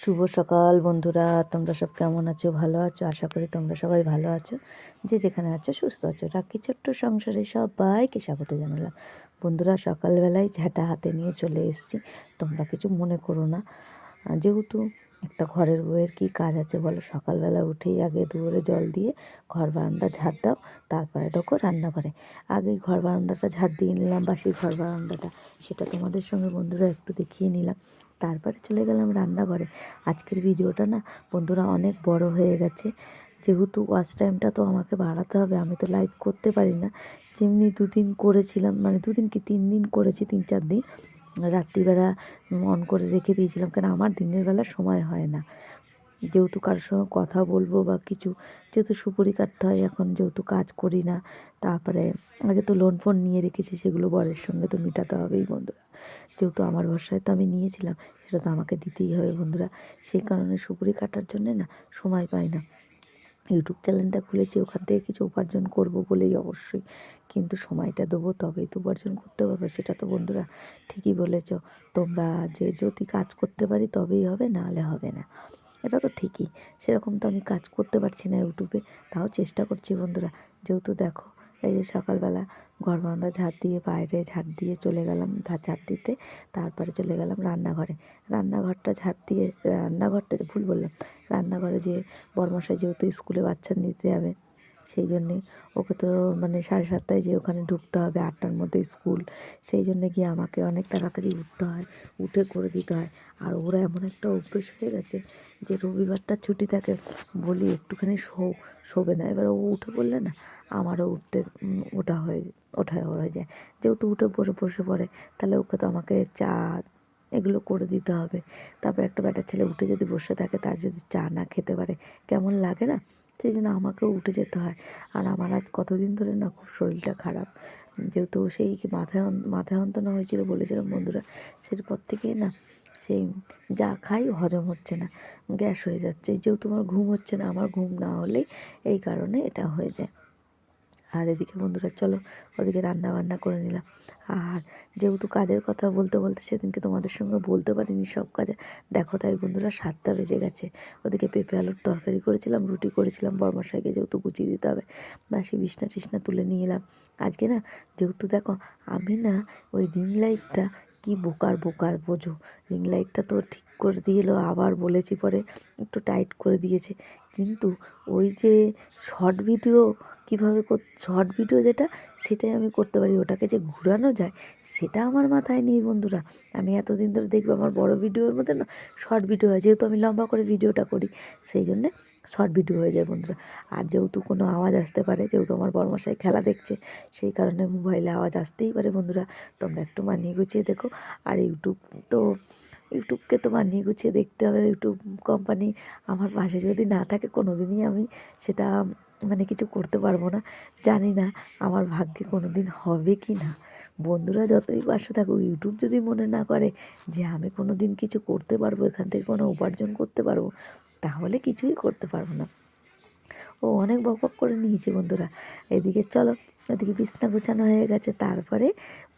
শুভ সকাল বন্ধুরা, তোমরা সব কেমন আছো? ভালো আছো? আশা করি তোমরা সবাই ভালো আছো। যে যেখানে আছো, সুস্থ আছো। রাখি ছোট্ট সংসারে সবাইকে স্বাগত জানালাম। বন্ধুরা, সকালবেলায় ঝাঁটা হাতে নিয়ে চলে এসেছি। তোমরা কিছু মনে করো না। যেহেতু একটা ঘরের বউয়ের কী কাজ আছে বলো? সকালবেলা উঠেই আগে দুয়ারে জল দিয়ে ঘর বারান্দা ঝাড় দাও, তারপরে ঢোকো রান্না করে আগেই ঘর বারান্দাটা ঝাড় দিয়ে নিলাম, বাসি ঘর বারান্দাটা। সেটা তোমাদের সঙ্গে বন্ধুরা একটু দেখিয়ে নিলাম। তারপরে চলে গেলাম রান্নাঘরে। আজকের ভিডিওটা না বন্ধুরা অনেক বড় হয়ে গেছে। যেহেতু ওয়াচ টাইমটা তো আমাকে বাড়াতে হবে, আমি তো লাইভ করতে পারি না। যেমনি দুদিন করেছিলাম মানে দুদিন কি তিন দিন করেছি, তিন চার দিন। রাত্রিবেলা অন করে রেখে দিয়েছিলাম, কেন আমার দিনের বেলা সময় হয় না। যেহেতু কারোর সঙ্গে কথা বলব বা কিছু, যেহেতু সুপুরি কাটতে হয়, এখন যেহেতু কাজ করি না, তারপরে আগে তো লোন ফোন নিয়ে রেখেছি, সেগুলো বরের সঙ্গে তো মেটাতে হবেই বন্ধুরা। যেহেতু আমার ভরসায় তো আমি নিয়েছিলাম, সেটা তো আমাকে দিতেই হবে বন্ধুরা। সেই কারণে সুপুরি কাটার জন্যে না সময় পাই না। ইউটিউব চ্যানেলটা খুলেছি, ওখান থেকে কিছু উপার্জন করব বলেই অবশ্যই। কিন্তু সময়টা দেবো তবেই তো উপার্জন করতে পারব, সেটা তো বন্ধুরা ঠিকই বলেছ। তোমরা যে যদি কাজ করতে পারি তবেই হবে, নাহলে হবে না। এটা তো ঠিকই, সেরকম তো আমি কাজ করতে পারছি না ইউটিউবে, তাও চেষ্টা করছি বন্ধুরা। যেহেতু দেখো, এই যে সকালবেলা ঘর বারান্দা ঝাড় দিয়ে বাইরে ঝাড় দিয়ে চলে গেলাম ঝাড় দিতে। তারপরে চলে গেলাম রান্নাঘরে। রান্নাঘরটা ঝাড় দিয়ে, রান্নাঘরটা ভুল বললাম, রান্নাঘরে যে বরমশাই যেহেতু স্কুলে বাচ্চা নিতে যাবে, সেই জন্যে ওকে তো মানে সাড়ে সাতটায় যে ওখানে ঢুকতে হবে, আটটার মধ্যে স্কুল, সেই জন্যে গিয়ে আমাকে অনেক তাড়াতাড়ি উঠতে হয়, উঠে করে দিতে হয়। আর ওরা এমন একটা অভ্যেস হয়ে গেছে যে রবিবারটা ছুটি থাকে, বলি একটুখানি শো, শোবে না। এবার ও উঠে পড়লে না আমারও উঠতে ওঠা হয়ে ওঠা হয়ে যায়। যেহেতু উঠে বসে বসে পড়ে, তাহলে ওকে তো আমাকে চা এগুলো করে দিতে হবে। তারপর একটা ব্যাটা ছেলে উঠে যদি বসে থাকে, তার যদি চা না খেতে পারে, কেমন লাগে না? সেই জন্য আমাকেও উঠে যেতে হয়। আর আমার আজ কতদিন ধরে না খুব শরীরটা খারাপ। যেহেতু সেই মাথায় মাথায় যন্ত্রণা হয়েছিল বলেছিলাম বন্ধুরা, সেরপর থেকেই না সেই যা খাই হজম হচ্ছে না, গ্যাস হয়ে যাচ্ছে। যেহেতু আমার ঘুম হচ্ছে না, আমার ঘুম না হলেই এই কারণে এটা হয়ে যায়। আর এদিকে বন্ধুরা, চলো ওদিকে রান্না বান্না করে নিলাম। আর যেহেতু কাজের কথা বলতে বলতে সেদিনকে তোমাদের সঙ্গে বলতে পারিনি সব কাজে, দেখো তাই বন্ধুরা, সাতটা বেজে গেছে। ওদিকে পেঁপে আলুর তরকারি করেছিলাম, রুটি করেছিলাম, বর্মশাইকে যেহেতু গুছিয়ে দিতে হবে বাসি বিছনা টিসনা তুলে নিয়ে এলাম। আজকে না, যেহেতু দেখো আমি না ওই রিং লাইটটা কি বোকার বোকার বোঝো। রিং লাইটটা তো ঠিক করে দিয়ে এলো আবার বলেছি পরে একটু টাইট করে দিয়েছে। কিন্তু ওই যে শর্ট ভিডিও কীভাবে শর্ট ভিডিও যেটা, সেটাই আমি করতে পারি। ওটাকে যে ঘুরানো যায়, সেটা আমার মাথায় নেই বন্ধুরা। আমি এতদিন ধরে দেখব আমার বড় ভিডিওর মধ্যে না শর্ট ভিডিও হয়। যেহেতু আমি লম্বা করে ভিডিওটা করি, সেই জন্যে শর্ট ভিডিও হয়ে যায় বন্ধুরা। আর যেহেতু কোনো আওয়াজ আসতে পারে, যেহেতু আমার বড়মশাই খেলা দেখছে, সেই কারণে মোবাইলে আওয়াজ আসতেই পারে বন্ধুরা। তোমরা একটু মানিয়ে গুছিয়ে দেখো। আর ইউটিউব তো ইউটিউবকে তো মানিয়ে গুছিয়ে দেখতে হবে, ইউটিউব কোম্পানি আমার পাশে যদি না থাকে কোনো দিনই আমি সেটা মানে কিছু করতে পারব না। জানি না আমার ভাগ্যে কোনো দিন হবে কি না। বন্ধুরা যতই পাশে থাকুক, ইউটিউব যদি মনে না করে যে আমি কোনো দিন কিছু করতে পারব, এখান থেকে কোনো উপার্জন করতে পারব, তাহলে কিছুই করতে পারব না। ও অনেক বক বক করে নিয়েছে বন্ধুরা। এদিকে চলো, এদিকে বিছনা গোছানো হয়ে গেছে। তারপরে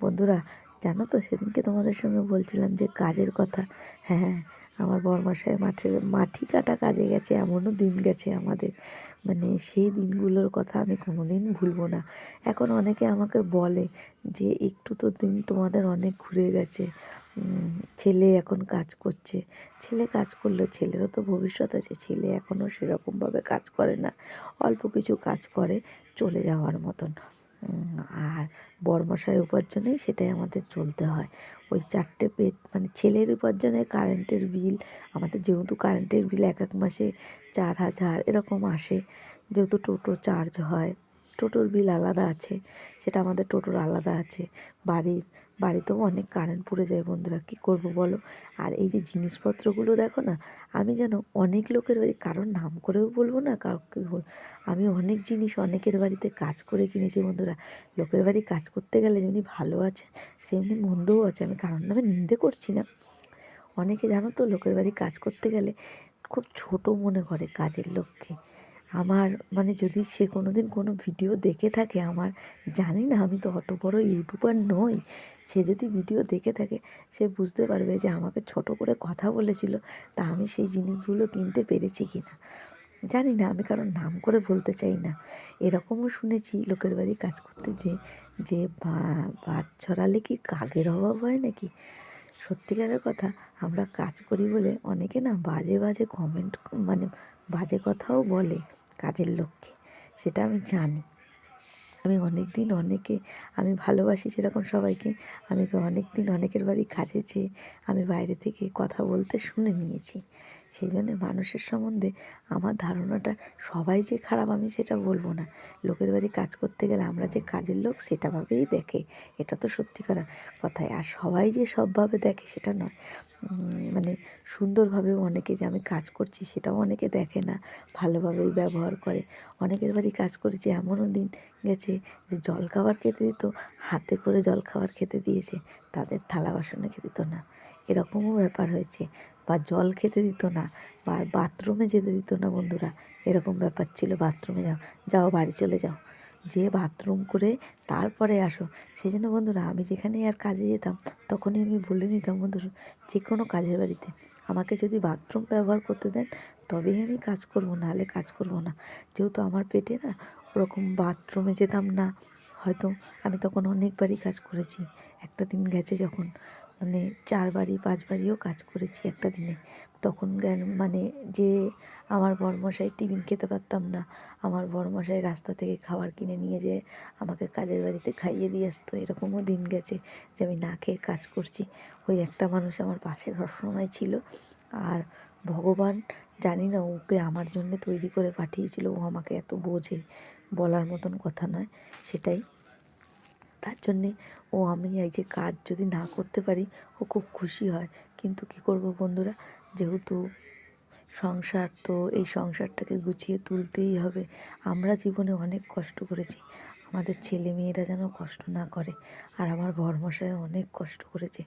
বন্ধুরা জানো তো, সেদিনকে তোমাদের সঙ্গে বলছিলাম যে কাজের কথা। হ্যাঁ আমার বরমাসায় মাঠের মাটি কাটা কাজে গেছে, এমনও দিন গেছে আমাদের। মানে সেই দিনগুলোর কথা আমি কোনো দিন ভুলবো না। এখন অনেকে আমাকে বলে যে, একটু তো দিন তোমাদের অনেক ঘুরে গেছে। ছেলে এখন কাজ করছে। ছেলে কাজ করলেও ছেলেরও তো ভবিষ্যৎ আছে। ছেলে এখনও সেরকমভাবে কাজ করে না। অল্প কিছু কাজ করে চলে যাওয়ার মতন। আর বড়মশাই উপার্জনেই সেটাই আমাদের চলতে হয়। ওই চারটে পেট মানে ছেলের উপার্জনে কারেন্টের বিল আমাদের যেহেতু কারেন্টের বিল এক এক মাসে চার হাজার এরকম আসে, যেহেতু টোটো চার্জ হয়। টোটোর বিল আলাদা আছে, সেটা আমাদের টোটোর আলাদা আছে। বাড়ির, বাড়িতেও অনেক কারেন্ট পুড়ে যায় বন্ধুরা, কী করব বলো? আর এই যে জিনিসপত্রগুলো দেখো না, আমি যেন অনেক লোকের বাড়ি, কারোর নাম করেও বলব না কাউকে আমি অনেক জিনিস অনেকের বাড়িতে কাজ করে কিনেছি বন্ধুরা। লোকের বাড়ি কাজ করতে গেলে যেমনি ভালো আছে, সেমনি মন্দও আছে, আমি কারোর নামে নিন্দে করছি না। অনেকে জানো তো, লোকের বাড়ি কাজ করতে গেলে খুব ছোট মনে করে কাজের লোককে। আমার মানে যদি সে কোনো দিন কোনো ভিডিও দেখে থাকে, আমার জানি না আমি তো অত বড় ইউটিউবার নই, সে যদি ভিডিও দেখে থাকে, সে বুঝতে পারবে যে আমাকে ছোট করে কথা বলেছিল, তা আমি সেই জিনিসগুলো কিনতে পেরেছি কি না জানি না, আমি কারণ নাম করে বলতে চাই না। এরকমও শুনেছি লোকের বাড়ি কাজ করতে যে যে বাদ ছড়ালে কি কাকের অভাব হয় নাকি? সত্যিকারের কথা, আমরা কাজ করি বলে অনেকে না বাজে বাজে কমেন্ট মানে বাজে কথাও বলে। কাজের লক্ষ্যে, সেটা আমি জানি। আমি অনেক দিন অনেকে, আমি ভালোবাসি সেরকম সবাইকে, আমি অনেক দিন অনেকের বাড়ি কাজে যেয়ে আমি বাইরে থেকে কথা বলতে শুনে নিয়েছি। সেই জন্যে মানুষের সম্বন্ধে আমার ধারণাটা সবাই যে খারাপ, আমি সেটা বলব না। লোকের বাড়ি কাজ করতে গেলে আমরা যে কাজের লোক সেটাভাবেই দেখে, এটা তো সত্যি সত্যিকার কথায় আর সবাই যে সবভাবে দেখে সেটা নয়। মানে সুন্দরভাবেও অনেকে যে আমি কাজ করছি সেটাও অনেকে দেখে না, ভালোভাবেই ব্যবহার করে। অনেকের বাড়ি কাজ করেছি, এমনও দিন গেছে যে জল খাবার খেতে দিত, হাতে করে জল খাবার খেতে দিয়েছে, তাদের থালা বাসনে খেতে দিত না। এরকমও ব্যাপার হয়েছে। বা জল খেতে দিত না বা বাথরুমে যেতে দিত না বন্ধুরা। এরকম ব্যাপার ছিল বাথরুমে যাও যাও বাড়ি চলে যাও। যে বাথরুম করে তারপরে আসো। সেই জন্য বন্ধুরা আমি যেখানে আর কাজে যেতাম তখনই আমি বলে নিতাম বন্ধুরা, যে কোনো কাজের বাড়িতে আমাকে যদি বাথরুম ব্যবহার করতে দেন তবেই আমি কাজ করব, নাহলে কাজ করব না। যেহেতু আমার পেটে না ওরকম বাথরুমে যেতাম না, হয়তো আমি তখন অনেকবারই কাজ করেছি। একটা দিন গেছে যখন মানে চার বাড়ি, পাঁচ বাড়িও কাজ করেছি একটা দিনে। তখন মানে যে আমার বরমশাই টিফিন খেতে পারতাম না, আমার বরমশাই রাস্তা থেকে খাবার কিনে নিয়ে যেয়ে আমাকে কাজের বাড়িতে খাইয়ে দিয়ে আসতো। এরকমও দিন গেছে যে আমি না খেয়ে কাজ করছি। ওই একটা মানুষ আমার পাশে সবসময় ছিল। আর ভগবান, জানি না, ওকে আমার জন্য তৈরি করে পাঠিয়েছিল। ও আমাকে এত বোঝে, বলার মতন কথা নয়, সেটাই তার জন্যে ও আমি এই যে কাজ যদি না করতে পারি, ও খুব খুশি হয়। কিন্তু কী করব বন্ধুরা? যেহেতু সংসার তো এই সংসারটাকে গুছিয়ে তুলতেই হবে। আমরা জীবনে অনেক কষ্ট করেছি। আমাদের ছেলে মেয়েরা যেন কষ্ট না করে। আর আমার বরমশাই অনেক কষ্ট করেছে।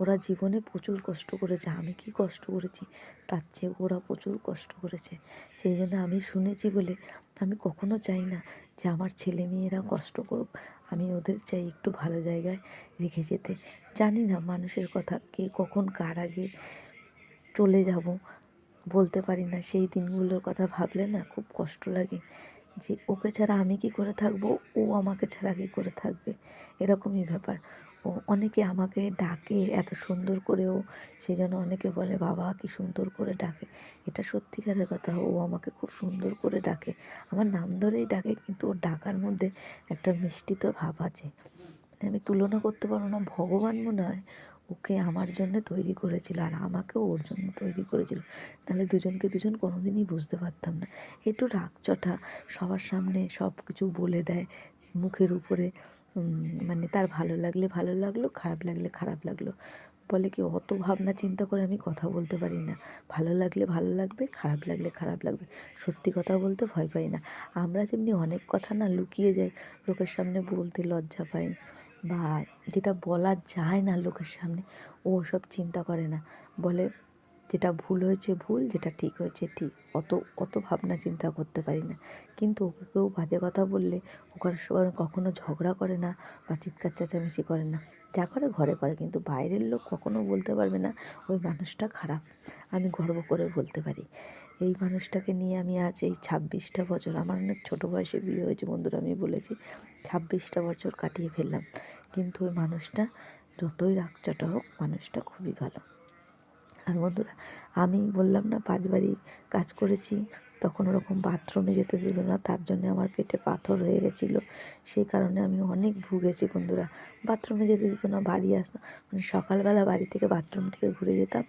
ওরা জীবনে প্রচুর কষ্ট করেছে। আমি কি কষ্ট করেছি? তার চেয়ে ওরা প্রচুর কষ্ট করেছে। সেই জন্য আমি শুনেছি বলে আমি কখনো চাই না যে আমার ছেলে মেয়েরা কষ্ট করুক। আমি ওদের চাই একটু ভালো জায়গায় রেখে যেতে। জানি না মানুষের কথা, কে কখন কার আগে চলে যাব, বলতে পারি না। সেই দিনগুলোর কথা ভাবলে না খুব কষ্ট লাগে যে ওকে ছাড়া আমি কি করে থাকব? ও আমাকে ছাড়া কি করে থাকবে? এরকমই ব্যাপার। অনেকে আমাকে ডাকে এত সুন্দর করেও সেই জন্য অনেকে বলে, বাবা, কি সুন্দর করে ডাকে। এটা সত্যিকারের কথা। ও আমাকে খুব সুন্দর করে ডাকে। আমার নাম ধরেই ডাকে, কিন্তু ওর ডাকার মধ্যে একটা মিষ্টিত ভাব আছে। মানে আমি তুলনা করতে পারব না ভগবান মনে হয় ওকে আমার জন্য তৈরি করেছিল আর আমাকেও ওর জন্য তৈরি করেছিল। নাহলে দুজনকে দুজন কোনো দিনই বুঝতে পারতাম না। একটু রাগচটা সবার সামনে সব কিছু বলে দেয়, মুখের উপরে। মানে তার ভালো লাগলে ভালো লাগল, খারাপ লাগলে খারাপ লাগল। বলে কি, অত ভাবনা চিন্তা করে আমি কথা বলতে পারি না। ভালো লাগলে ভালো লাগবে, খারাপ লাগলে খারাপ লাগবে। সত্যি কথা বলতে ভয় পাই না। আমরা যেমনি অনেক কথা না লুকিয়ে যাই, লোকের সামনে বলতে লজ্জা পাই বা যেটা বলা যায় না লোকের সামনে, ও সব চিন্তা করে না। বলে যেটা ভুল হয়েছে, ভুল যেটা ঠিক হয়েছে, ঠিক। অত অত ভাবনা চিন্তা করতে পারি না। কিন্তু ওকে কেউ বাজে কথা বললে ওখানে কখনো ঝগড়া করে না বা চিৎকার চেঁচামেচি করে না। যা করে ঘরে করে, কিন্তু বাইরের লোক কখনো বলতে পারবে না, ওই মানুষটা খারাপ। আমি গর্ব করে বলতে পারি। এই মানুষটাকে নিয়ে আমি আজ এই ছাব্বিশটা বছর, আমার অনেক ছোটো বয়সে বিয়ে হয়েছে বন্ধুরা, আমি বলেছি, ছাব্বিশটা বছর কাটিয়ে ফেললাম। কিন্তু ওই মানুষটা যতই রাগচাটা হোক, মানুষটা খুবই ভালো। আর বন্ধুরা, আমি বললাম না পাঁচ বাড়ি কাজ করেছি, তখন ওরকম বাথরুমে যেতে যেত না, তার জন্য আমার পেটে পাথর হয়ে গেছিল। সেই কারণে আমি অনেক ভুগেছি বন্ধুরা। বাথরুমে যেতে দিত না, বাড়ি আসতাম মানে সকালবেলা বাড়ি থেকে বাথরুম থেকে ঘুরে যেতাম।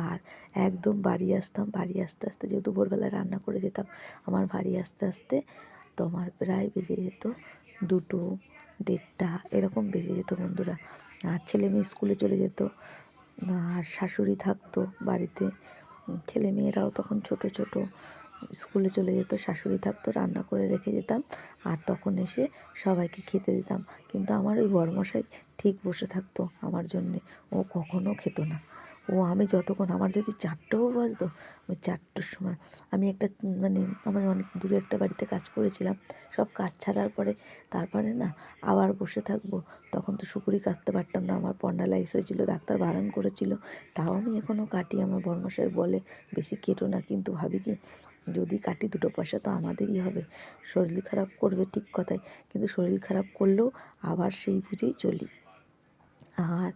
আর একদম বাড়ি আসতাম, বাড়ি আসতে আসতে যেহেতু ভোরবেলা রান্না করে যেতাম, আমার বাড়ি আসতে আসতে তোমার প্রায় বেজে যেত দুটো, দেড়টা, এরকম বেজে যেত বন্ধুরা। আর ছেলে মেয়ে স্কুলে চলে যেত আর শাশুড়ি থাকতো বাড়িতে। ছেলে মেয়েরাও তখন ছোট ছোট। স্কুলে চলে যেত, শাশুড়ি থাকতো, রান্না করে রেখে যেতাম। আর তখন এসে সবাইকে খেতে দিতাম। কিন্তু আমার ওই বরমশাই ঠিক বসে থাকতো আমার জন্যে। ও কখনও খেত না। ও আমি যতক্ষণ আমার যদি চারটেও বাজতো ওই চারটের সময় আমি একটা মানে আমার অনেক দূরে একটা বাড়িতে কাজ করেছিলাম, সব কাজ ছাড়ার পরে তারপরে না আবার বসে থাকব, তখন তো সুপুরি কাটতে পারতাম না, আমার পন্ডালাইস হয়েছিল, ডাক্তার বারণ করেছিল, তাও আমি এখনও কাটি, আমার বর্মশাই বলে, বেশি কেটো না কিন্তু ভাবি কি, যদি কাটি দুটো পয়সা তো আমাদেরই হবে, শরীর খারাপ করবে ঠিক কথাই, কিন্তু শরীর খারাপ করলেও আবার সেই বুঝেই চলি। আর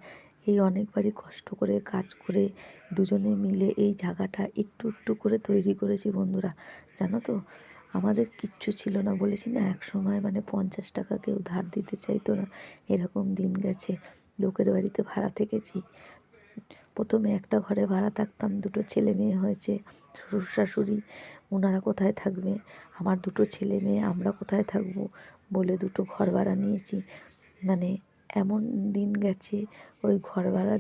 এই অনেকবারই কষ্ট করে, কাজ করে দুজনে মিলে এই জায়গাটা একটু একটু করে তৈরি করেছি বন্ধুরা। জানো তো? আমাদের কিচ্ছু ছিল না বলেছি না? এক সময় মানে পঞ্চাশ টাকা কেউ ধার দিতে চাইতো না। এরকম দিন গেছে। লোকের বাড়িতে ভাড়া থেকেছি। প্রথমে একটা ঘরে ভাড়া থাকতাম, দুটো ছেলে মেয়ে হয়েছে, শ্বশুর শাশুড়ি, ওনারা কোথায় থাকবে? আমার দুটো ছেলে মেয়ে, আমরা কোথায় থাকব? বলে দুটো ঘর ভাড়া নিয়েছি। মানে এমন দিন গেছে, ওই ঘর ভাড়া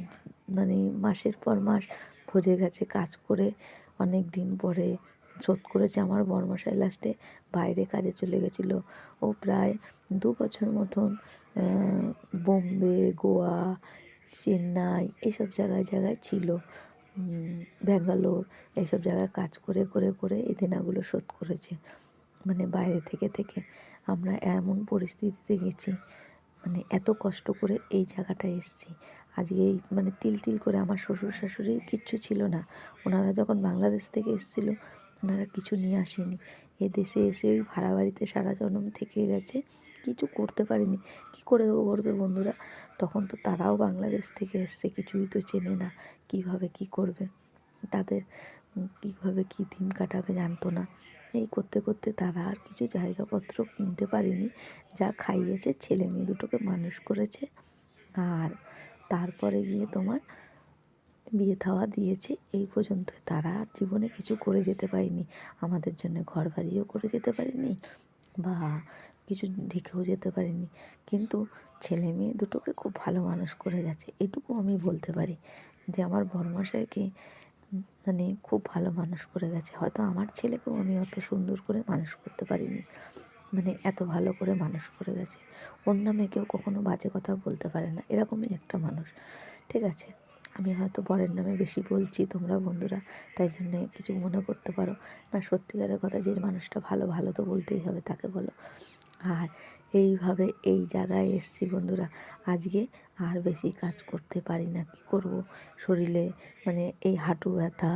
মানে মাসের পর মাস ভোজে গেছে, কাজ করে অনেক দিন পরে শোধ করেছে আমার বর্মশাই লাস্টে বাইরে কাজে চলে গেছিল। ও প্রায় দু বছর মতন বোম্বে, গোয়া, চেন্নাই এইসব জায়গায় জায়গায় ছিল। ব্যাঙ্গালোর এইসব জায়গায় কাজ করে করে করে এই দেনাগুলো শোধ করেছে। মানে বাইরে থেকে থেকে আমরা এমন পরিস্থিতিতে গেছি মানে এত কষ্ট করে এই জায়গাটায় এসেছি। আজকে এই মানে তিল তিল করে আমার শ্বশুর শাশুড়ির কিচ্ছু ছিল না। ওনারা যখন বাংলাদেশ থেকে এসেছিল, ওনারা কিছু নিয়ে আসেনি। এ দেশে এসে ওই ভাড়া বাড়িতে সারা জন্ম থেকে গেছে। কিছু করতে পারিনি। কী করে করবে বন্ধুরা? তখন তো তারাও বাংলাদেশ থেকে এসছে, কিছুই তো চেনে না। কীভাবে কি করবে? তাদের কীভাবে কী দিন কাটাবে জানতো না। এই করতে করতে তারা আর কিছু জায়গাপত্র কিনতে পারেনি, যা খাইয়েছে ছেলে মেয়ে দুটোকে মানুষ করেছে। আর তারপরে গিয়ে তোমার বিয়ে থাওয়া দিয়েছে, এই পর্যন্ত তারা আর জীবনে কিছু করে যেতে পারেনি, আমাদের জন্য ঘর বাড়িও করে যেতে পারেনি বা কিছু ঢেকেও যেতে পারেনি। কিন্তু ছেলে মেয়ে দুটোকে খুব ভালো মানুষ করে গেছে, এটুকু আমি বলতে পারি যে আমার বড়মশাইকে মানে খুব ভালো মানুষ করে গেছে। হয়তো আমার ছেলেকেও আমি অত সুন্দর করে মানুষ করতে পারিনি। মানে এত ভালো করে মানুষ করে গেছে। ওর নামে কেউ কখনো বাজে কথা বলতে পারে না। এরকমই একটা মানুষ। ঠিক আছে? আমি হয়তো বরের নামে বেশি বলছি তোমরা বন্ধুরা, তাই জন্যে কিছু মনে করতে পারো। না, সত্যিকারের কথা যে মানুষটা ভালো ভালো তো বলতেই হবে, তাকে বলো। আর এইভাবে এই জায়গায় এসছি বন্ধুরা। আজকে আর বেশি কাজ করতে পারি না, কী করব? শরীরে মানে এই হাঁটু ব্যথা,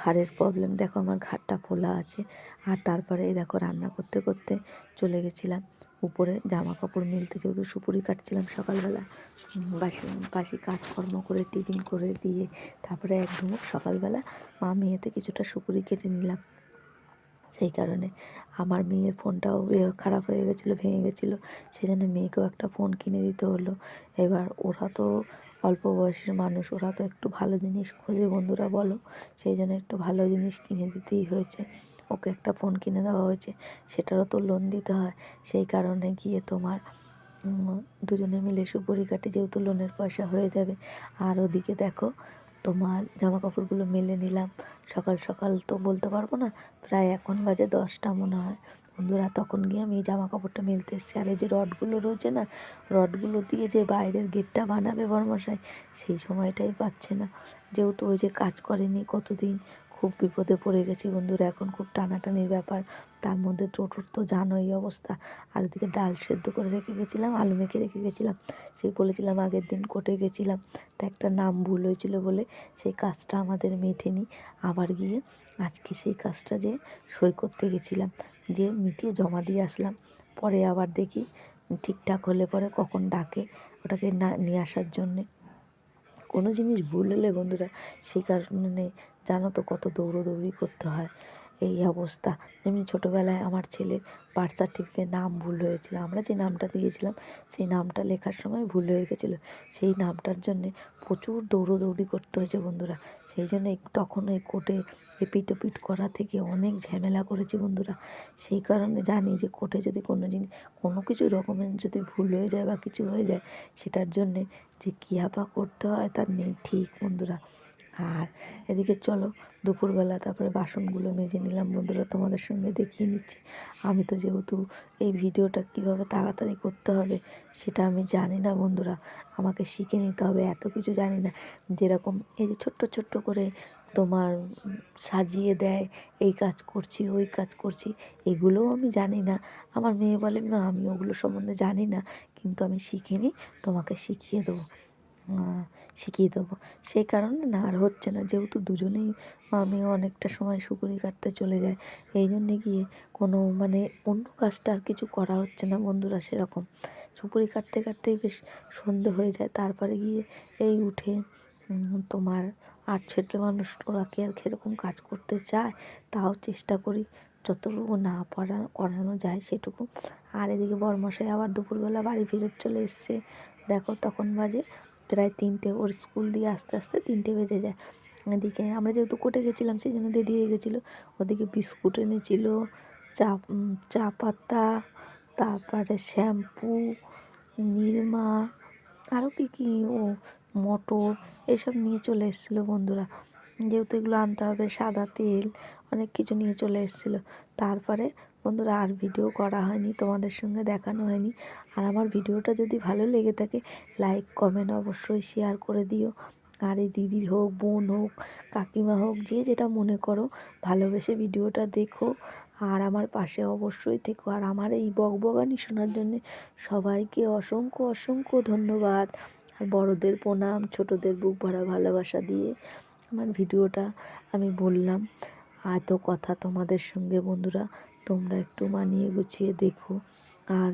ঘাড়ের প্রবলেম দেখো আমার ঘাড়টা ফোলা আছে। আর তারপরে এই দেখো রান্না করতে করতে চলে গেছিলাম। উপরে জামা কাপড় মিলতে যেহেতু সুপুরি কাটছিলাম সকালবেলা বাসি বাসি কাজকর্ম করে, টিফিন করে দিয়ে, তারপরে একদম সকালবেলা মা মেয়েতে কিছুটা সুপুরি কেটে নিলাম। সেই কারণে। আমার মেয়ের ফোনটাও খারাপ হয়ে গেছিল, ভেঙে গেছিল। সেই জন্য মেয়েকেও একটা ফোন কিনে দিতে হলো। এবার ওরা তো অল্প বয়সের মানুষ, ওরা তো একটু ভালো জিনিস খোঁজে বন্ধুরা বলো। সেই জন্য একটু ভালো জিনিস কিনে দিতেই হয়েছে। ওকে একটা ফোন কিনে দেওয়া হয়েছে, সেটারও তো লোন দিতে হয়। সেই কারণে গিয়ে তোমার দুজনে মিলে সুপুরি কাটে, যেহেতু লোনের পয়সা হয়ে যাবে। আর ওদিকে দেখো তোমার জামা কাপড়গুলো মেলে নিলাম। সকাল সকাল তো বলতে পারব না, প্রায় এখন বাজে দশটা মনে হয়। বন্ধুরা, তখন গিয়ে আমি জামা কাপড়টা মেলতে এসেছি। আর এই যে রডগুলো রয়েছে না, রডগুলো দিয়ে যে বাইরের গেটটা বানাবে বরমশাই, সেই সময়টাই পাচ্ছে না। যেহেতু ওই যে কাজ করেনি কতদিন খুব বিপদে পড়ে গেছি বন্ধুরা, এখন খুব টানাটানির ব্যাপার। তার মধ্যে টোটোর তো জানো এই অবস্থা। আর ওদিকে ডাল সেদ্ধ করে রেখে গেছিলাম, আলু মেখে রেখে গেছিলাম। সেই বলেছিলাম আগের দিন কোর্টে গেছিলাম, তা একটা নাম ভুল হয়েছিল বলে সেই কাজটা আমাদের মেটেনি। আবার গিয়ে আজকে সেই কাজটা যে সই করতে গেছিলাম, যে মিটিয়ে জমা দিয়ে আসলাম। পরে আবার দেখি ঠিকঠাক হলে পরে কখন ডাকে ওটাকে না, নিয়ে আসার জন্যে। কোনো জিনিস ভুল হলে বন্ধুরা, সেই কারণে জানো তো কত দৌড়োদৌড়ি করতে হয়? এই অবস্থা। যেমনি ছোটোবেলায় আমার ছেলের বার্থ সার্টিফিকেট নাম ভুল হয়েছিল, আমরা যে নামটা দিয়েছিলাম, সেই নামটা লেখার সময় ভুল হয়ে গেছিল। সেই নামটার জন্যে প্রচুর দৌড়োদৌড়ি করতে হয়েছে বন্ধুরা। সেই জন্য তখন ওই কোর্টে এপিট ওপিট করা থেকে অনেক ঝামেলা করেছি বন্ধুরা। সেই কারণে জানি যে কোর্টে যদি কোনো জিনিস, কোনো কিছু ডকুমেন্ট যদি ভুল হয়ে যায় বা কিছু হয়ে যায়, সেটার জন্যে যে কী করতে হয় তার নেই ঠিক বন্ধুরা। আর এদিকে চলো, দুপুরবেলা তারপরে বাসনগুলো মেজে নিলাম। বন্ধুরা, তোমাদের সঙ্গে দেখিয়ে নিচ্ছি। আমি তো যেহেতু এই ভিডিওটা কীভাবে তাড়াতাড়ি করতে হবে সেটা আমি জানি না বন্ধুরা। আমাকে শিখে নিতে হবে, এত কিছু জানি না। যেরকম এই যে ছোট্ট ছোট্ট করে তোমার সাজিয়ে দেয়, এই কাজ করছি, ওই কাজ করছি, এগুলোও আমি জানি না। আমার মেয়ে বলে, মা, আমি ওগুলো সম্বন্ধে জানি না, কিন্তু আমি শিখিনি, তোমাকে শিখিয়ে দেবো। শিখিয়ে দেবো। সেই কারণে না, আর হচ্ছে না, যেহেতু দুজনেই, আমি অনেকটা সময় সুপুরি কাটতে চলে যায় এই জন্যে গিয়ে কোনো মানে অন্য কাজটা আর কিছু করা হচ্ছে না বন্ধুরা সেরকম। সুপুরি কাটতে কাটতেই বেশ সন্ধে হয়ে যায়, তারপরে গিয়ে এই উঠে তোমার আট ছেলে মানুষ ওরা কি আর কীরকম কাজ করতে চায়, তাও চেষ্টা করি, যতটুকু না পড়া, করানো যায় সেটুকু। আর এদিকে বরমশাই আবার দুপুরবেলা বাড়ি ফিরে চলে এসছে। দেখো তখন বাজে প্রায় তিনটে, ওর স্কুল দিয়ে আস্তে আস্তে তিনটে বেজে যায়। এদিকে আমরা যেহেতু কোর্টে গেছিলাম, সেই জন্য দেরি হয়ে গেছিল। ওদিকে বিস্কুট এনেছিল, চা চা পাতা, তারপরে শ্যাম্পু, নিরমা, আরও কী কী, ও, মটর, এসব নিয়ে চলে এসেছিল বন্ধুরা। যেহেতু এগুলো আনতে হবে, সাদা তেল, অনেক কিছু নিয়ে চলে এসেছিল। তারপরে বন্ধুরা আর ভিডিও করা হয়নি, তোমাদের সঙ্গে দেখানো হয়নি। আর আমার ভিডিওটা যদি ভালো লেগে থাকে লাইক কমেন্ট অবশ্যই শেয়ার করে দিও। আর এই দিদির হোক, বোন হোক, কাকিমা হোক, যে যেটা মনে করো, ভালোবেসে ভিডিওটা দেখো। আর আমার পাশে অবশ্যই থেকো। আর আমার এই বকবগানি শোনার জন্যে সবাইকে অসংখ্য অসংখ্য ধন্যবাদ। আর বড়দের প্রণাম, ছোটদের বুক ভরা ভালোবাসা দিয়ে আমার ভিডিওটা আমি বললাম। এত কথা তোমাদের সঙ্গে বন্ধুরা তোমরা একটু মানিয়ে গুছিয়ে দেখো। আর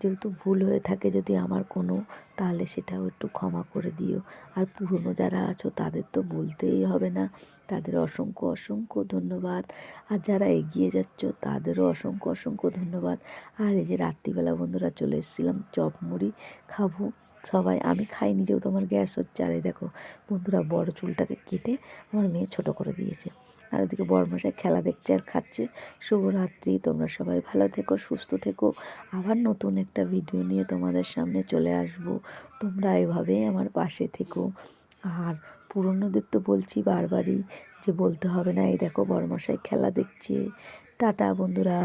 যেহেতু ভুল হয়ে থাকে যদি আমার কোনো তাহলে সেটাও একটু ক্ষমা করে দিও। আর পুরনো যারা আছো, তাদের তো বলতেই হবে না। তাদের অসংখ্য অসংখ্য ধন্যবাদ। আর যারা এগিয়ে যাচ্ছ, তাদেরও অসংখ্য অসংখ্য ধন্যবাদ। আর এই যে রাত্রিবেলা বন্ধুরা চলে এসেছিলাম চপ মুড়ি খাব। সবাই, আমি খাইনি যেহেতু আমার গ্যাস হচ্ছে। আর এই দেখো, বন্ধুরা বড় চুলটাকে কেটে আমার মেয়ে ছোট করে দিয়েছে। আর ওদিকে বড়মশাই খেলা দেখছে আর খাচ্ছে। শুভরাত্রি, তোমরা সবাই ভালো থেকো, সুস্থ থেকো। আবার নতুন একটা ভিডিও নিয়ে তোমাদের সামনে চলে আসব। তোমরা এভাবেই আমার পাশে থেকো। আর পুরনোদের তো বলছি বারবারই যে বলতে হবে না। এই দেখো বড়মশাই খেলা দেখছে। টাটা বন্ধুরা।